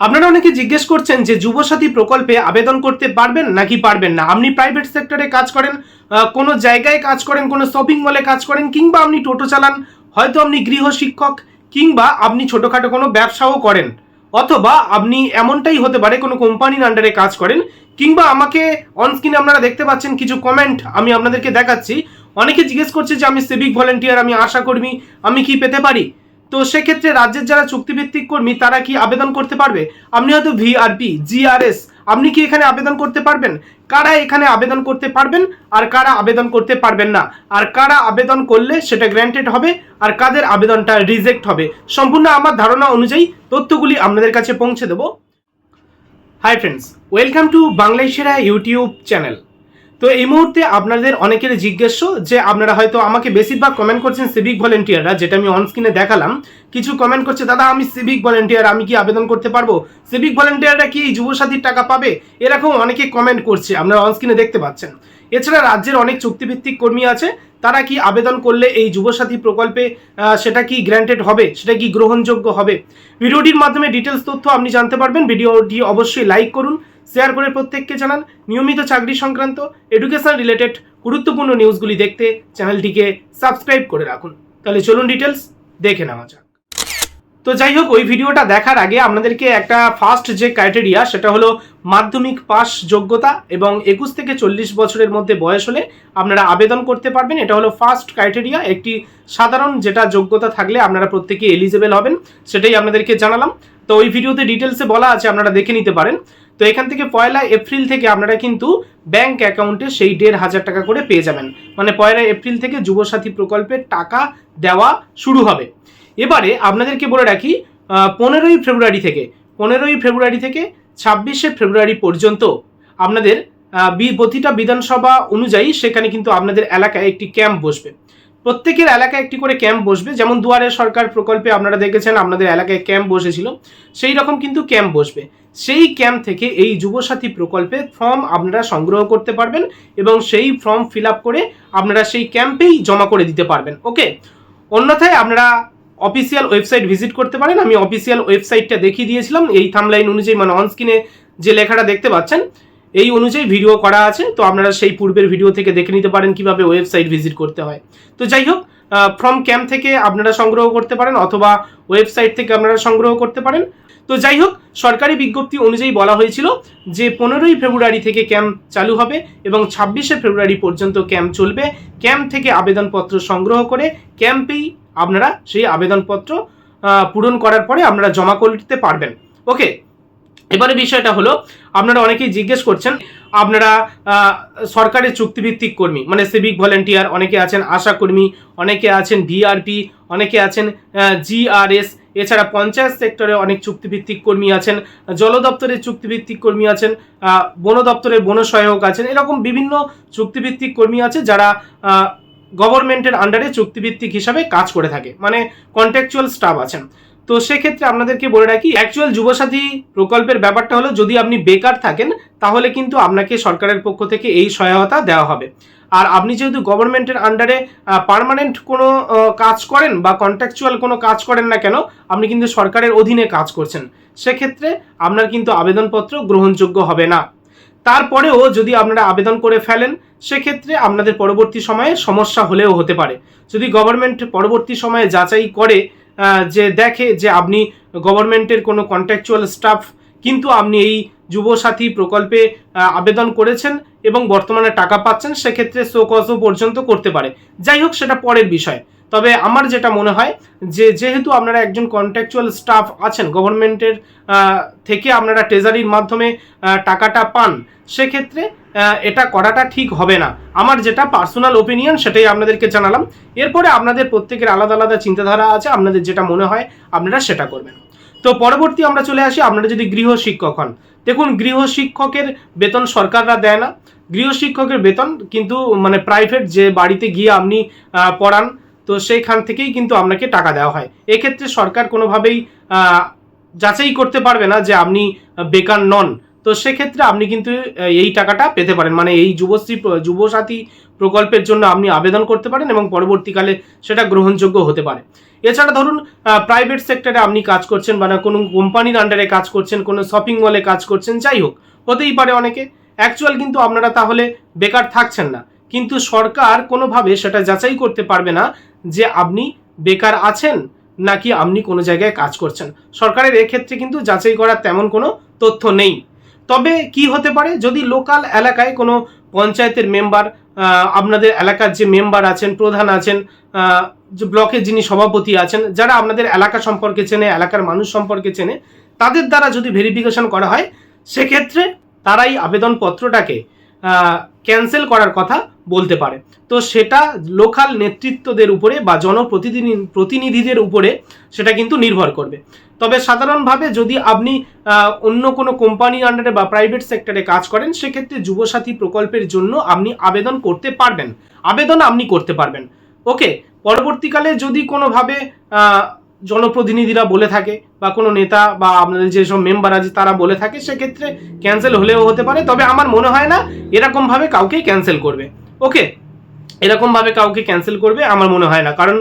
আপনারা অনেকে জিজ্ঞেস করছেন যে যুবসাথী প্রকল্পে আবেদন করতে পারবেন নাকি পারবেন না? আপনি প্রাইভেট সেক্টরে কাজ করেন কোনো জায়গায় কাজ করেন, কোনো শপিং মলে কাজ করেন, কিংবা আপনি টোটো চালান, হয়তো আপনি গৃহ শিক্ষক, কিংবা আপনি ছোটোখাটো কোনো ব্যবসাও করেন, অথবা আপনি এমনটাই হতে পারে কোনো কোম্পানির আন্ডারে কাজ করেন, কিংবা আমাকে অনস্ক্রিনে আপনারা দেখতে পাচ্ছেন কিছু কমেন্ট আমি আপনাদেরকে দেখাচ্ছি। অনেকে জিজ্ঞেস করছে যে আমি সিভিক ভলেন্টিয়ার আমি আশা কর্মী আমি কি পেতে পারি? তো সেক্ষেত্রে রাজ্যের যারা চুক্তিভিত্তিক কর্মী, তারা কি আবেদন করতে পারবে? আপনি হয়তো ভিআরপি জিআরএস আপনি কি এখানে আবেদন করতে পারবেন? কারা এখানে আবেদন করতে পারবেন আর কারা আবেদন করতে পারবেন না? আর কারা আবেদন করলে সেটা গ্র্যান্টেড হবে আর কাদের আবেদনটা রিজেক্ট হবে? সম্পূর্ণ আমার ধারণা অনুযায়ী তথ্যগুলি আপনাদের কাছে পৌঁছে দেবো। হাই ফ্রেন্ডস ওয়েলকাম টু বাংলায় সেরা ইউটিউব চ্যানেল তো এই মুহূর্তে আপনাদের অনেকের জিজ্ঞেস যে আপনারা হয়তো আমাকে বেশিরভাগ কমেন্ট করছেন সিভিক ভলেন্টিয়াররা যেটা আমি অনস্ক্রিনে দেখালাম। কিছু কমেন্ট করছে, দাদা, আমি সিভিক ভলেন্টিয়ার আমি কি আবেদন করতে পারব? সিভিক ভলেন্টিয়াররা কি এই যুবসাথীর টাকা পাবে? এরকম অনেকে কমেন্ট করছে, আপনারা অনস্ক্রিনে দেখতে পাচ্ছেন। এছাড়া রাজ্যের অনেক চুক্তিভিত্তিক কর্মী আছে, তারা কি আবেদন করলে এই যুবসাথী প্রকল্পে সেটা কি গ্র্যান্টেড হবে? সেটা কি গ্রহণযোগ্য হবে? ভিডিওটির মাধ্যমে ডিটেলস তথ্য আপনি জানতে পারবেন। ভিডিওটি অবশ্যই লাইক করুন। শেয়ার করে প্রত্যেককে জানান। নিয়মিত চাকরি সংক্রান্ত এডুকেশন রিলেটেড গুরুত্বপূর্ণ নিউজগুলি দেখতে চ্যানেলটিকে সাবস্ক্রাইব করে রাখুন। তাহলে চলুন ডিটেলস দেখে নেওয়া যাক। তো যাই হোক, ওই ভিডিওটা দেখার আগে আপনাদেরকে একটা ফার্স্ট যে ক্রাইটেরিয়া সেটা হলো মাধ্যমিক পাস যোগ্যতা এবং একুশ থেকে চল্লিশ বছরের মধ্যে বয়স হলে আপনারা আবেদন করতে পারবেন। এটা হলো ফার্স্ট ক্রাইটেরিয়া একটি সাধারণ যেটা যোগ্যতা থাকলে আপনারা প্রত্যেকে এলিজেবল হবেন, সেটাই আপনাদেরকে জানালাম। তো ওই ভিডিওতে ডিটেলসে বলা আছে, আপনারা দেখে নিতে পারেন। তো এখান থেকে পয়লা এপ্রিল থেকে আপনারা কিন্তু ব্যাংক অ্যাকাউন্টে সেই দেড় হাজার টাকা করে পেয়ে যাবেন। মানে পয়লা এপ্রিল থেকে যুবসাথী প্রকল্পের টাকা দেওয়া শুরু হবে। এবারে আপনাদেরকে বলে রাখি পনেরোই ফেব্রুয়ারি থেকে, পনেরোই ফেব্রুয়ারি থেকে ছাব্বিশে ফেব্রুয়ারি পর্যন্ত আপনাদের প্রতিটা বিধানসভা অনুযায়ী সেখানে কিন্তু আপনাদের এলাকায় একটি ক্যাম্প বসবে। প্রত্যেকের এলাকায় একটি করে ক্যাম্প বসবে। যেমন দুয়ারে সরকার প্রকল্পে আপনারা দেখেছেন আপনাদের এলাকায় ক্যাম্প বসেছিল। সেই রকম কিন্তু ক্যাম্প বসবে। সেই ক্যাম্প থেকে এই যুবসাথী প্রকল্পে ফর্ম আপনারা সংগ্রহ করতে পারবেন এবং সেই ফর্ম ফিল আপ করে আপনারা সেই ক্যাম্পেই জমা করে দিতে পারবেন। ওকে? অন্যথায় আপনারা অফিসিয়াল ওয়েবসাইট ভিজিট করতে পারেন। আমি অফিসিয়াল ওয়েবসাইটটা দেখিয়ে দিয়েছিলাম। এই থামলাইন অনুযায়ী মানে অনস্ক্রিনে যে লেখাটা দেখতে পাচ্ছেন এই অনুযায়ী ভিডিও করা আছে, তো আপনারা সেই পূর্বের ভিডিও থেকে দেখে নিতে পারেন কীভাবে ওয়েবসাইট ভিজিট করতে হয়। তো যাই হোক ফ্রম ক্যাম্প থেকে আপনারা সংগ্রহ করতে পারেন অথবা ওয়েবসাইট থেকে আপনারা সংগ্রহ করতে পারেন। তো যাই হোক, সরকারি বিজ্ঞপ্তি অনুযায়ী বলা হয়েছিল যে পনেরোই ফেব্রুয়ারি থেকে ক্যাম্প চালু হবে এবং ছাব্বিশে ফেব্রুয়ারি পর্যন্ত ক্যাম্প চলবে। ক্যাম্প থেকে আবেদনপত্র সংগ্রহ করে ক্যাম্পেই আপনারা সেই আবেদনপত্র পূরণ করার পরে আপনারা জমা করতে পারবেন। ওকে এবারে বিষয়টা হলো, আপনারা অনেকেই জিজ্ঞেস করছেন, আপনারা সরকারের চুক্তিভিত্তিক কর্মী মানে সিভিক ভলেন্টিয়ার অনেকে আছেন আশা কর্মী, অনেকে আছেন ভিআরপি অনেকে আছেন জিআরএস এছাড়া পঞ্চায়েত সেক্টরে অনেক চুক্তিভিত্তিক কর্মী আছেন, জল দপ্তরের চুক্তিভিত্তিক কর্মী আছেন বন দপ্তরের বন সহায়ক আছেন, এরকম বিভিন্ন চুক্তিভিত্তিক কর্মী আছে যারা গভর্নমেন্টের আন্ডারে চুক্তিভিত্তিক হিসাবে কাজ করে থাকে মানে কন্ট্রাকচুয়াল স্টাফ আছেন। তো সেক্ষেত্রে আপনাদেরকে বলে রাখি অ্যাকচুয়াল যুবসাথী প্রকল্পের ব্যাপারটা হলো, যদি আপনি বেকার থাকেন, তাহলে কিন্তু আপনাকে সরকারের পক্ষ থেকে এই সহায়তা দেওয়া হবে। আর আপনি যেহেতু গভর্নমেন্টের আন্ডারে পার্মানেন্ট কোনো কাজ করেন বা কন্ট্রাকচুয়াল কোনো কাজ করেন না কেন, আপনি কিন্তু সরকারের অধীনে কাজ করছেন। সেক্ষেত্রে আপনার কিন্তু আবেদনপত্র গ্রহণযোগ্য হবে না। তারপরেও যদি আপনারা আবেদন করে ফেলেন, সেক্ষেত্রে আপনাদের পরবর্তী সময়ে সমস্যা হলেও হতে পারে। যদি গভর্নমেন্ট পরবর্তী সময়ে যাচাই করে যে দেখে যে আপনি গভর্নমেন্টের কোনো কন্ট্রাকচুয়াল স্টাফ কিন্তু আপনি এই যুবসাথী প্রকল্পে আবেদন করেছেন এবং বর্তমানে টাকা পাচ্ছেন, সেক্ষেত্রে শোকজও পর্যন্ত করতে পারে। যাই হোক, সেটা পরের বিষয়। তবে আমার যেটা মনে হয় যে যেহেতু আপনারা একজন কন্ট্রাকচুয়াল স্টাফ আছেন গভর্নমেন্টের থেকে আপনারা ট্রেজারির মাধ্যমে টাকাটা পান, সেক্ষেত্রে এটা করাটা ঠিক হবে না। আমার যেটা পার্সোনাল ওপিনিয়ন সেটাই আপনাদেরকে জানালাম। এরপরে আপনাদের প্রত্যেকের আলাদা আলাদা চিন্তাধারা আছে, আপনাদের যেটা মনে হয় আপনারা সেটা করবেন। তো পরবর্তী আমরা চলে আসি, আপনারা যদি গৃহ শিক্ষক হন। দেখুন, গৃহ শিক্ষকের বেতন সরকাররা দেয় না। গৃহ শিক্ষকের বেতন কিন্তু মানে প্রাইভেট যে বাড়িতে গিয়ে আপনি পড়ান তো সেইখান থেকেই কিন্তু আপনাকে টাকা দেওয়া হয়। এক্ষেত্রে সরকার কোনোভাবেই যাচাই করতে পারবে না যে আপনি বেকার নন। তো সেক্ষেত্রে আপনি কিন্তু এই টাকাটা পেতে পারেন। মানে এই যুবশ্রী, যুবসাথী প্রকল্পের জন্য আপনি আবেদন করতে পারেন এবং পরবর্তীকালে সেটা গ্রহণযোগ্য হতে পারে। এছাড়া ধরুন প্রাইভেট সেক্টরে আপনি কাজ করছেন বা কোনো কোম্পানির আন্ডারে কাজ করছেন, কোনো শপিং মলে কাজ করছেন, যাই হোক, হতেই পারে অনেকে। অ্যাকচুয়াল কিন্তু আপনারা তাহলে বেকার থাকছেন না। কিন্তু সরকার কোনোভাবে সেটা যাচাই করতে পারবে না যে আপনি বেকার আছেন নাকি আপনি কোনো জায়গায় কাজ করছেন। সরকারের এক্ষেত্রে কিন্তু যাচাই করার তেমন কোনো তথ্য নেই। তবে কি হতে পারে? যদি লোকাল এলাকায় কোনো পঞ্চায়েতের মেম্বার আপনাদের এলাকার যে মেম্বার আছেন, প্রধান আছেন যে ব্লকের যিনি সভাপতি আছেন, যারা আপনাদের এলাকা সম্পর্কে চেনে, এলাকার মানুষ সম্পর্কে চেনে, তাদের দ্বারা যদি ভেরিফিকেশন করা হয়, সেক্ষেত্রে তারাই আবেদনপত্রটাকে ক্যান্সেল করার কথা বলতে পারে। তো সেটা লোকাল নেতৃত্বদের উপরে বা জনপ্রতিনিধি, প্রতিনিধিদের উপরে সেটা কিন্তু নির্ভর করবে। তবে সাধারণভাবে যদি আপনি অন্য কোনো কোম্পানির আন্ডারে বা প্রাইভেট সেক্টরে কাজ করেন, সেক্ষেত্রে যুবসাথী প্রকল্পের জন্য আপনি আবেদন করতে পারবেন। আবেদন আপনি করতে পারবেন। ওকে পরবর্তীকালে যদি কোনোভাবে জনপ্রতিনিধিরা বলে থাকে বা কোনো নেতা বা আপনাদের যেসব মেম্বার আছে তারা বলে থাকে, সেক্ষেত্রে ক্যান্সেল হলেও হতে পারে। তবে আমার মনে হয় না এরকমভাবে কাউকেই ক্যান্সেল করবে। ওকে এরকমভাবে কাউকে ক্যান্সেল করবে আমার মনে হয় না। কারণ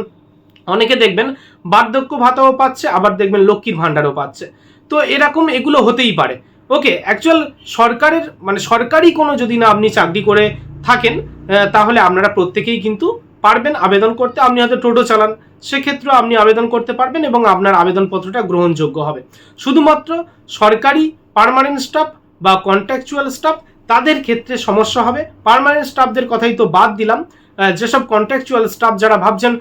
অনেকে দেখবেন বার্ধক্য ভাতাও পাচ্ছে, আবার দেখবেন লক্ষ্মীর ভাণ্ডারও পাচ্ছে। তো এরকম এগুলো হতেই পারে। ওকে অ্যাকচুয়াল সরকারের মানে সরকারি কোনো যদি না আপনি চাকরি করে থাকেন তাহলে আপনারা প্রত্যেকেই কিন্তু পারবেন আবেদন করতে। আপনি হয়তো টোটো চালান সেক্ষেত্রে আপনি আবেদন করতে পারবেন এবং আপনার আবেদনপত্রটা গ্রহণযোগ্য হবে। শুধুমাত্র সরকারি পার্মানেন্ট স্টাফ বা কন্ট্রাকচুয়াল স্টাফ তাদের ক্ষেত্রে সমস্যা হবে। পার্মানেন্ট স্টাফদের কথাই তো বাদ দিলাম। যেসব কন্ট্রাকচুয়াল স্টাফ যারা ভাবছেন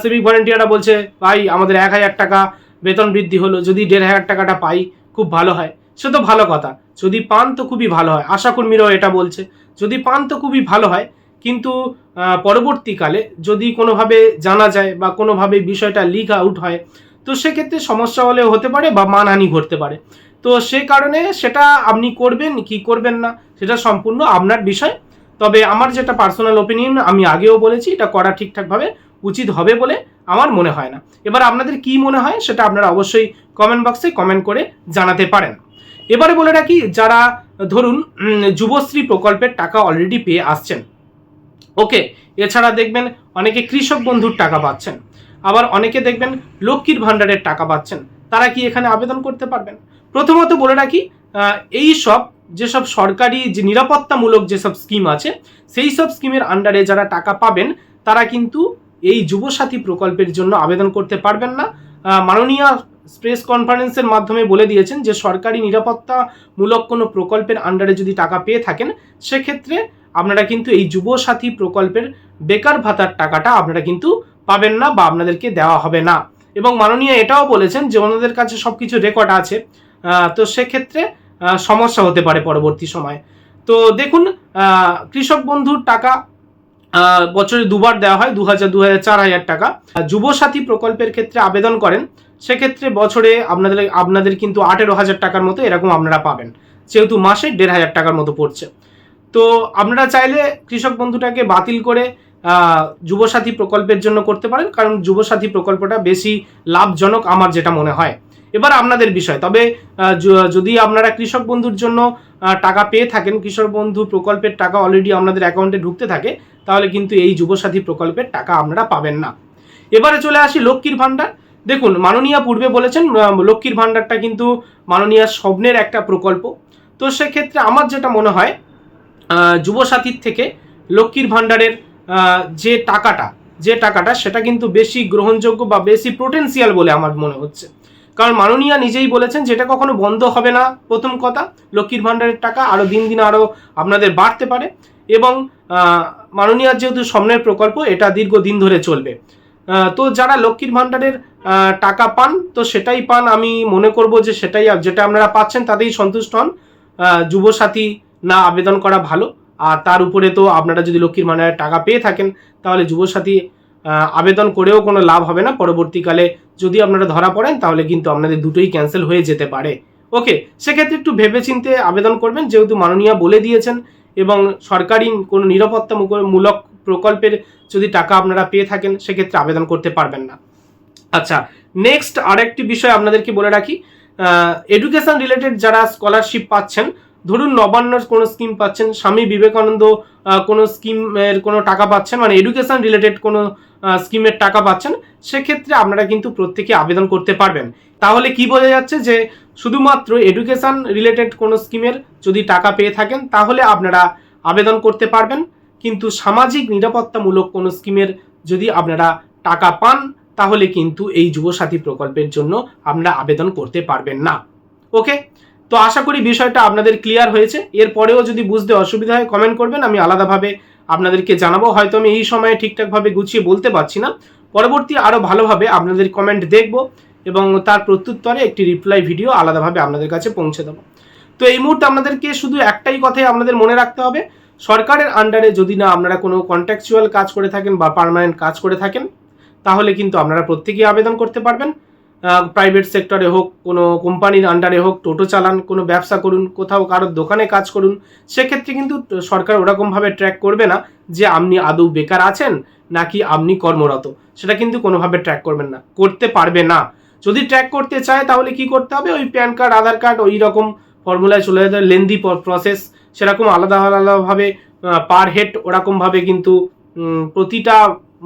সিভিক ভলেন্টিয়াররা বলছে, ভাই, আমাদের এক হাজার টাকা বেতন বৃদ্ধি হলো, যদি দেড় হাজার টাকাটা পাই, খুব ভালো হয়। সে তো ভালো কথা। যদি পান তো খুবই ভালো হয়। আশাকর্মীরাও এটা বলছে। যদি পান তো খুবই ভালো হয়, কিন্তু পরবর্তীকালে যদি কোনোভাবে জানা যায় বা কোনোভাবে বিষয়টা লিক আউট হয়, তো সেক্ষেত্রে সমস্যা হলেও হতে পারে বা মানহানি ঘটতে পারে। তো সে কারণে সেটা আপনি করবেন, কি করবেন না, সেটা সম্পূর্ণ আপনার বিষয়। তবে আমার যেটা পার্সোনাল ওপিনিয়ন আমি আগেও বলেছি, এটা করা ঠিকঠাকভাবে উচিত হবে বলে আমার মনে হয় না। এবার আপনাদের কি মনে হয়, সেটা আপনারা অবশ্যই কমেন্ট বক্সে কমেন্ট করে জানাতে পারেন। এবারে বলে রাখি, যারা, ধরুন যুবশ্রী প্রকল্পের টাকা অলরেডি পেয়ে আসছেন, ওকে, এছাড়া দেখবেন অনেকে কৃষক বন্ধুর টাকা পাচ্ছেন, আবার অনেকে দেখবেন লক্ষ্মীর ভাণ্ডারের টাকা পাচ্ছেন, তারা কি এখানে আবেদন করতে পারবেন? প্রথমত বলে রাখি এই সব যেসব সরকারি যে নিরাপত্তামূলক যেসব স্কিম আছে, সেই সব স্কিমের আন্ডারে যারা টাকা পাবেন, তারা কিন্তু এই যুবসাথী প্রকল্পের জন্য আবেদন করতে পারবেন না। মাননীয় প্রেস কনফারেন্সের মাধ্যমে বলে দিয়েছেন যে, সরকারি নিরাপত্তামূলক কোনো প্রকল্পের আন্ডারে যদি টাকা পেয়ে থাকেন, সেক্ষেত্রে আপনারা কিন্তু এই যুবসাথী প্রকল্পের বেকার ভাতার টাকাটা আপনারা কিন্তু পাবেন না বা আপনাদেরকে দেওয়া হবে না। এবং মাননীয় এটাও বলেছেন যে, ওনাদের কাছে সব কিছু রেকর্ড আছে। তো সেক্ষেত্রে সমস্যা হতে পারে পরবর্তী সময়ে। তো দেখুন কৃষক বন্ধুর টাকা বছরে দুবার দেওয়া হয় দু হাজার দু হাজার চার হাজার টাকা। যুবসাথী প্রকল্পের ক্ষেত্রে আবেদন করেন, সেক্ষেত্রে বছরে আপনাদের আপনাদের কিন্তু আঠেরো হাজার টাকার মতো এরকম আপনারা পাবেন। যেহেতু মাসে দেড় হাজার টাকার মতো পড়ছে। তো আপনারা চাইলে কৃষক বন্ধুটাকে বাতিল করে যুবসাথী প্রকল্পের জন্য করতে পারেন, কারণ যুবসাথী প্রকল্পটা বেশি লাভজনক আমার যেটা মনে হয়। এবার আপনাদের বিষয়। তবে যদি আপনারা কৃষক বন্ধুর জন্য টাকা পেয়ে থাকেন, কৃষক বন্ধু প্রকল্পের টাকা অলরেডি আপনাদের অ্যাকাউন্টে ঢুকতে থাকে, তাহলে কিন্তু এই যুবসাথী প্রকল্পের টাকা আপনারা পাবেন না। এবারে চলে আসি লক্ষ্মীর ভাণ্ডার। দেখুন, মাননীয়া পূর্বে বলেছেন লক্ষ্মীর ভাণ্ডারটা কিন্তু মাননীয়া স্বপ্নের একটা প্রকল্প। তো সেক্ষেত্রে আমার যেটা মনে হয় যুবসাথীর থেকে লক্ষ্মীর ভাণ্ডারের যে টাকাটা যে টাকাটা সেটা কিন্তু বেশি গ্রহণযোগ্য বা বেশি পোটেন্সিয়াল বলে আমার মনে হচ্ছে। কারণ মাননীয়া নিজেই বলেছেন যেটা কখনো বন্ধ হবে না। প্রথম কথা, লক্ষ্মীর ভাণ্ডারের টাকা আরও দিন দিন আরও আপনাদের বাড়তে পারে এবং মাননীয়ার যেহেতু স্বপ্নের প্রকল্প, এটা দীর্ঘদিন ধরে চলবে। তো যারা লক্ষ্মীর ভাণ্ডারের টাকা পান, তো সেটাই পান। আমি মনে করব যে সেটাই যেটা আপনারা পাচ্ছেন, তাতেই সন্তুষ্ট হন। যুবসাথী না আবেদন করা ভালো। আর তার উপরে তো আপনারা যদি লক্ষ্মীর ভাণ্ডারের টাকা পেয়ে থাকেন, তাহলে যুবসাথী আবেদন করেও কোনো লাভ হবে না। পরবর্তীকালে যদি আপনারা ধরা পড়েন, তাহলে কিন্তু আপনাদের দুটোই ক্যান্সেল হয়ে যেতে পারে। ওকে, সেক্ষেত্রে একটু ভেবেচিন্তে আবেদন করবেন, যেহেতু মাননীয়া বলে দিয়েছেন এবং সরকারি কোনো নিরাপত্তামূলক প্রকল্পের যদি টাকা আপনারা পেয়ে থাকেন, সেক্ষেত্রে আবেদন করতে পারবেন না। আচ্ছা নেক্সট আরেকটি বিষয় আপনাদেরকে বলে রাখি। এডুকেশন রিলেটেড যারা স্কলারশিপ পাচ্ছেন ধরুন নবান্নর কোনো স্কিম পাচ্ছেন, স্বামী বিবেকানন্দ কোনো স্কিমের কোনো টাকা পাচ্ছেন মানে এডুকেশন রিলেটেড কোনো স্কিমের টাকা পাচ্ছেন, সেক্ষেত্রে আপনারা কিন্তু প্রত্যেকে আবেদন করতে পারবেন। তাহলে কি বোঝা যাচ্ছে যে শুধুমাত্র এডুকেশন রিলেটেড কোনো স্কিমের যদি টাকা পেয়ে থাকেন, তাহলে আপনারা আবেদন করতে পারবেন, কিন্তু সামাজিক নিরাপত্তামূলক কোনো স্কিমের যদি আপনারা টাকা পান, তাহলে কিন্তু এই যুবসাথী প্রকল্পের জন্য আপনারা আবেদন করতে পারবেন না। ওকে তো আশা করি বিষয়টা আপনাদের ক্লিয়ার হয়েছে। এরপরেও যদি বুঝতে অসুবিধা হয় কমেন্ট করবেন, আমি আলাদাভাবে আপনাদেরকে জানাব। হয়তো আমি এই সময়ে ঠিকঠাকভাবে গুছিয়ে বলতে পারছি না। পরবর্তী আরও ভালোভাবে আপনাদের কমেন্ট দেখব এবং তার প্রত্যুত্তরে একটি রিপ্লাই ভিডিও আলাদাভাবে আপনাদের কাছে পৌঁছে দেবো। তো এই মুহূর্তে আপনাদেরকে শুধু একটাই কথাই আপনাদের মনে রাখতে হবে। সরকারের আন্ডারে যদি না আপনারা কোনো কন্ট্রাকচুয়াল কাজ করে থাকেন বা পার্মানেন্ট কাজ করে থাকেন, তাহলে কিন্তু আপনারা প্রত্যেকেই আবেদন করতে পারবেন। প্রাইভেট সেক্টরে হোক, কোনো কোম্পানির আন্ডারে হোক, টোটো চালান, কোনো ব্যবসা করুন, কোথাও কারোর দোকানে কাজ করুন, সেক্ষেত্রে কিন্তু সরকার ওরকমভাবে ট্র্যাক করবে না যে আপনি আদৌ বেকার আছেন নাকি আপনি কর্মরত। সেটা কিন্তু কোনোভাবে ট্র্যাক করবেন না, করতে পারবে না। যদি ট্র্যাক করতে চায় তাহলে কি করতে হবে? ওই প্যান কার্ড আধার কার্ড ওই রকম ফর্মুলায় চলে যেতে লেন্দি প্রসেস সেরকম আলাদা আলাদাভাবে পার হেড ওরকমভাবে কিন্তু প্রতিটা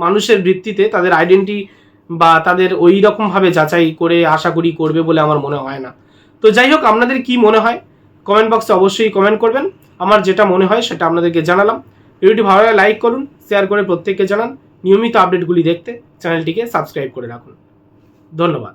মানুষের ভিত্তিতে তাদের আইডেন্টি বা তাদের ওই রকমভাবে যাচাই করে আশা করি করবে বলে আমার মনে হয় না। তো যাই হোক, আপনাদের কি মনে হয়? কমেন্ট বক্সে অবশ্যই কমেন্ট করবেন। আমার যেটা মনে হয় সেটা আপনাদেরকে জানালাম। ভিডিওটি ভালো লাগে লাইক করুন, শেয়ার করে প্রত্যেককে জানান। নিয়মিত আপডেটগুলি দেখতে চ্যানেলটিকে সাবস্ক্রাইব করে রাখুন। ধন্যবাদ।